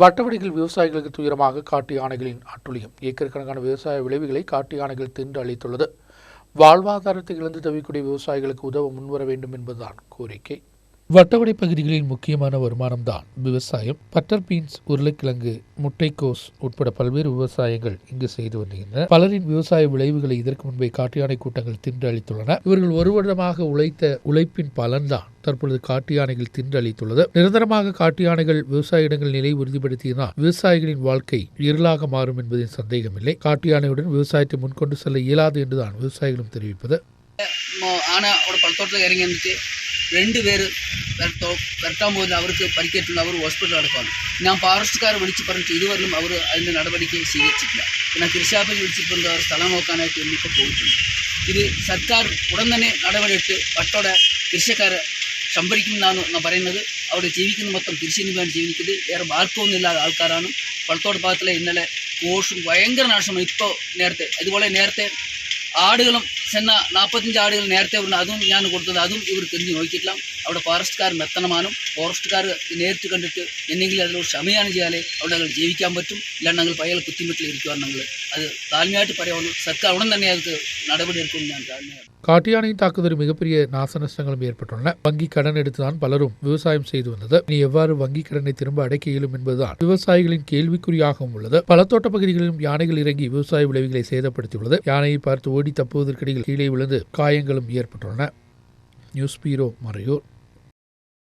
வட்டவடிகள் விவசாயிகளுக்கு துயரமாக காட்டு யானைகளின் அட்டுழியம். ஏக்கர் கணக்கான விவசாய விளைவுகளை காட்டு யானைகள் தின்று அளித்துள்ளது வாழ்வாதாரத்தை இழந்து தவிக்கூடிய விவசாயிகளுக்கு உதவ முன்வர வேண்டும் என்பதுதான் கோரிக்கை. வட்டவடை பகுதிகளின் முக்கியமான வருமானம்தான். விவசாயம் பட்டர் பீன்ஸ் உருளைக்கிழங்கு முட்டைக்கோஸ் உட்பட பல்வேறு விவசாயங்கள் இங்கு செய்து வருகின்றன பலரின் விவசாய விளைவுகளை இதற்கு முன்பே காட்டு யானை கூட்டங்கள் தின்று அளித்துள்ளன. இவர்கள் ஒரு வருடமாக உழைத்த உழைப்பின் பலன்தான் தற்பொழுது காட்டு யானைகள் தின்றளித்துள்ளது நிரந்தரமாக காட்டு யானைகள் விவசாய இடங்கள் நிலை உறுதிப்படுத்தியதால் விவசாயிகளின் வாழ்க்கை இருளாக மாறும் என்பதில் சந்தேகமில்லை. காட்டு யானையுடன் விவசாயத்தை முன்கொண்டு செல்ல இயலாது என்றுதான் விவசாயிகளும் தெரிவிப்பது. ஆனா ஒரு பல தோட்டத்தில் இறங்கி രണ്ട് പേര് വരട്ടാൻ പോകുന്ന അവർക്ക് പരിക്കേറ്റുള്ള അവർ ഹോസ്പിറ്റലിൽ അടക്കമാണ് ഞാൻ ഫോറസ്റ്റുകാരെ വിളിച്ച് പറഞ്ഞു ഇതുവരെയും അവർ അതിന്റെ നടപടിക്ക് സ്വീകരിച്ചിട്ടില്ല. പിന്നെ തിരുശാപ്പിൽ വിളിച്ചിട്ടുണ്ട് അവർ സ്ഥലം നോക്കാനായിട്ട് ഇന്നിപ്പോൾ പോയിട്ടുണ്ട്. ഇത് സർക്കാർ ഉടൻ തന്നെ നടപടിയെടുത്ത് വട്ടോടെ കൃഷിക്കാരെ സംഭരിക്കുമെന്നാണ് ഞാൻ പറയുന്നത്. അവിടെ ജീവിക്കുന്ന മൊത്തം കൃഷിന് വേണ്ടി ജീവിക്കുന്നത്. വേറെ മാർഗമൊന്നുമില്ലാത്ത ആൾക്കാരാണ്. പളത്തോട് ഭാഗത്തിലെ ഇന്നലെ കോഷും ഭയങ്കര നാശമാണ്. ഇപ്പോൾ നേരത്തെ അതുപോലെ നേരത്തെ ആടുകളും ചെന്ന നാൽപ്പത്തഞ്ച് ആടുകൾ നേരത്തെ ഉണ്ട് അതും ഞാൻ കൊടുത്തത് അതും ഇവർ തിരിഞ്ഞ് നോക്കിയിട്ടില്ല അവിടെ ഫോറസ്റ്റുകാർ മെത്തണമാനും ഫോറസ്റ്റുകാർ നേരിട്ട് കണ്ടിട്ട് എന്തെങ്കിലും അതിലൊരു ക്ഷമയാണ് ചെയ്യാലേ അവിടെ ഞങ്ങൾ ജീവിക്കാൻ പറ്റും ഇല്ലാണ്ട് ഞങ്ങൾ പയ്യൽ കുത്തിമുട്ടിൽ ഇരിക്കുവാൻ ഞങ്ങൾ അത് താഴ്മയായിട്ട് പറയാവുള്ളൂ സർക്കാർ ഉടൻ തന്നെ അത് നടപടി എടുക്കുമെന്ന് ഞാൻ താഴ്മയായിട്ട് காட்டு யானையின் தாக்குதல் மிகப்பெரிய நாச நஷ்டங்களும் ஏற்பட்டுள்ளன வங்கி கடன் எடுத்துதான் பலரும் விவசாயம் செய்து வந்தது இனி எவ்வாறு வங்கி கடனை திரும்ப அடைக்க இயலும் என்பதுதான் விவசாயிகளின் கேள்விக்குறியாகவும் உள்ளது பல தோட்ட பகுதிகளிலும் யானைகள் இறங்கி விவசாய விளைவுகளை சேதப்படுத்தியுள்ளது யானையை பார்த்து ஓடி தப்புவதற்கிடையில் கீழே விழுந்து காயங்களும் ஏற்பட்டுள்ளன. News bureau Marayur.